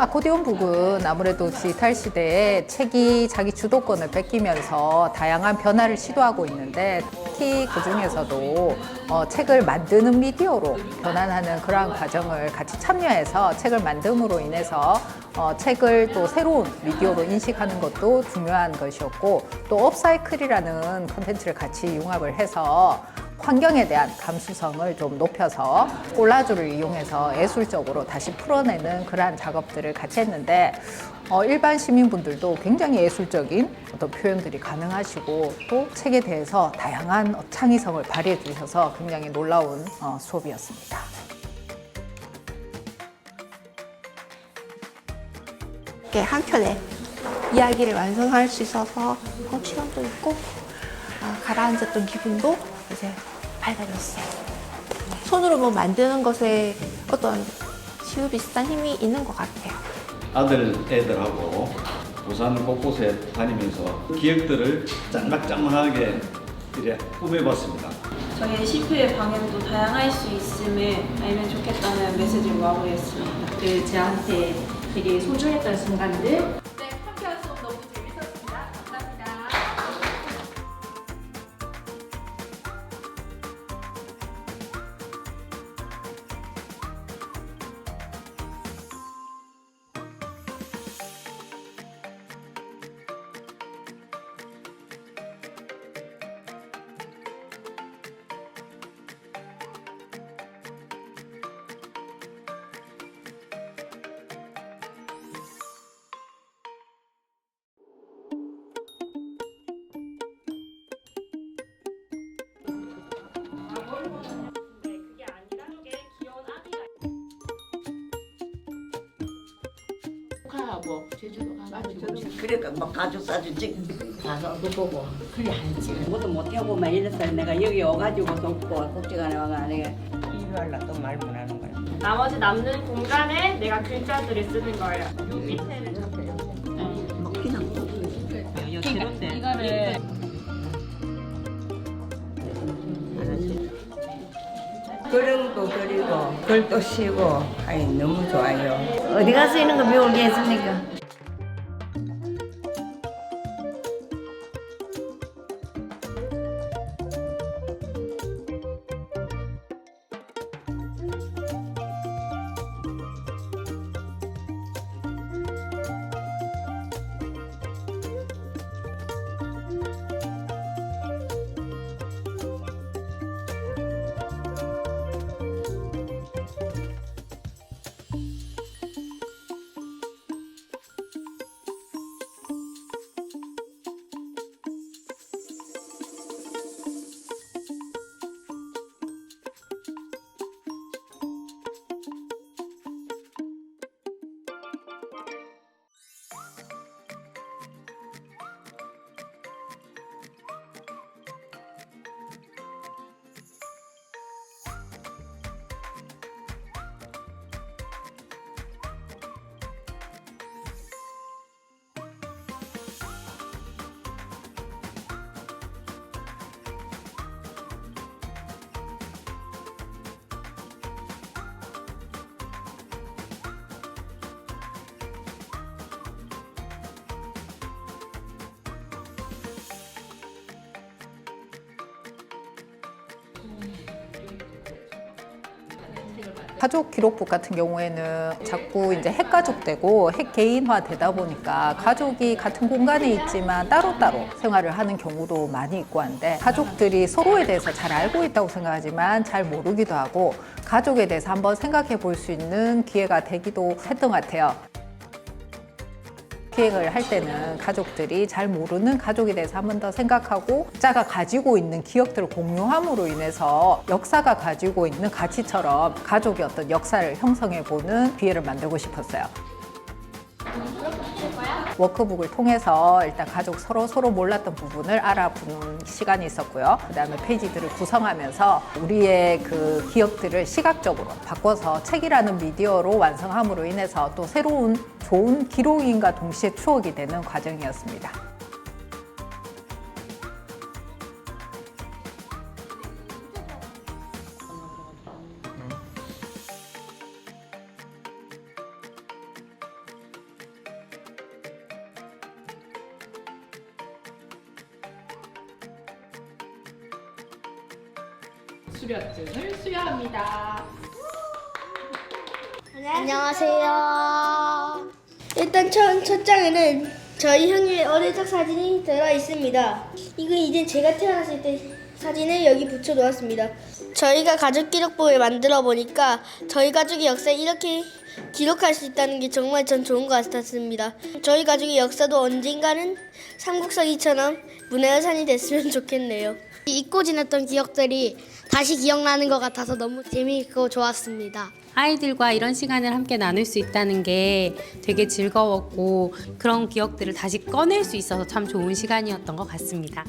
아코디언 북은 아무래도 디지털 시대에 책이 자기 주도권을 뺏기면서 다양한 변화를 시도하고 있는데 특히 그 중에서도 어, 책을 만드는 미디어로 변환하는 그러한 과정을 같이 참여해서 책을 만듦으로 인해서 어, 책을 또 새로운 미디어로 인식하는 것도 중요한 것이었고 또 업사이클이라는 콘텐츠를 같이 융합을 해서 환경에 대한 감수성을 좀 높여서 콜라주를 이용해서 예술적으로 다시 풀어내는 그러한 작업들을 같이 했는데 어, 일반 시민분들도 굉장히 예술적인 어떤 표현들이 가능하시고 또 책에 대해서 다양한 창의성을 발휘해 주셔서 굉장히 놀라운 어, 수업이었습니다. 이렇게 한 편의 이야기를 완성할 수 있어서 성취감도 있고 아, 가라앉았던 기분도 이제 밝아졌어요. 손으로 뭐 만드는 것에 어떤 치유 비슷한 힘이 있는 것 같아요. 아들 애들하고 부산 곳곳에 다니면서 기획들을 짤막짤막하게 이래 꾸며봤습니다. 저희의 시표의 방향도 다양할 수 있음을 알면 좋겠다는 메시지를 모아보겠습니다. 그 저한테 되게 소중했던 순간들 하고 제주도 가가지고 그러니까 막 가족 사진 찍 가서 그 보고 그래 알지. 뭐도 못하고 막 이래서 내가 여기 와가지고 돕고 꼭지간에 와가 내가 이유할라 또말 못하는 거야. 나머지 남는 공간에 내가 글자들을 쓰는 거예요. 요 밑에는 먹긴 않고. 이거를 그림도 그리고 글도 쓰고 아이 너무 좋아요. 어디 가서 이런 거 배울 게 있습니까? 가족 기록북 같은 경우에는 자꾸 이제 핵가족되고 핵개인화 되다 보니까 가족이 같은 공간에 있지만 따로따로 생활을 하는 경우도 많이 있고 한데 가족들이 서로에 대해서 잘 알고 있다고 생각하지만 잘 모르기도 하고 가족에 대해서 한번 생각해 볼 수 있는 기회가 되기도 했던 것 같아요. 기획을 할 때는 가족들이 잘 모르는 가족에 대해서 한 번 더 생각하고 자가 가지고 있는 기억들을 공유함으로 인해서 역사가 가지고 있는 가치처럼 가족의 어떤 역사를 형성해 보는 기회를 만들고 싶었어요. 워크북을 통해서 일단 가족 서로 서로 몰랐던 부분을 알아보는 시간이 있었고요. 그 다음에 페이지들을 구성하면서 우리의 그 기억들을 시각적으로 바꿔서 책이라는 미디어로 완성함으로 인해서 또 새로운 좋은 기록인과 동시에 추억이 되는 과정이었습니다. 수료증을 수여합니다. 안녕하세요. 일단 첫, 첫 장에는 저희 형님의 어릴 적 사진이 들어 있습니다. 이건 이제 제가 태어났을 때 사진을 여기 붙여 놓았습니다. 저희가 가족 기록부를 만들어 보니까 저희 가족의 역사를 이렇게 기록할 수 있다는 게 정말 전 좋은 것 같았습니다. 저희 가족의 역사도 언젠가는 삼국사기처럼 문화유산이 됐으면 좋겠네요. 잊고 지냈던 기억들이 다시 기억나는 것 같아서 너무 재미있고 좋았습니다. 아이들과 이런 시간을 함께 나눌 수 있다는 게 되게 즐거웠고 그런 기억들을 다시 꺼낼 수 있어서 참 좋은 시간이었던 것 같습니다.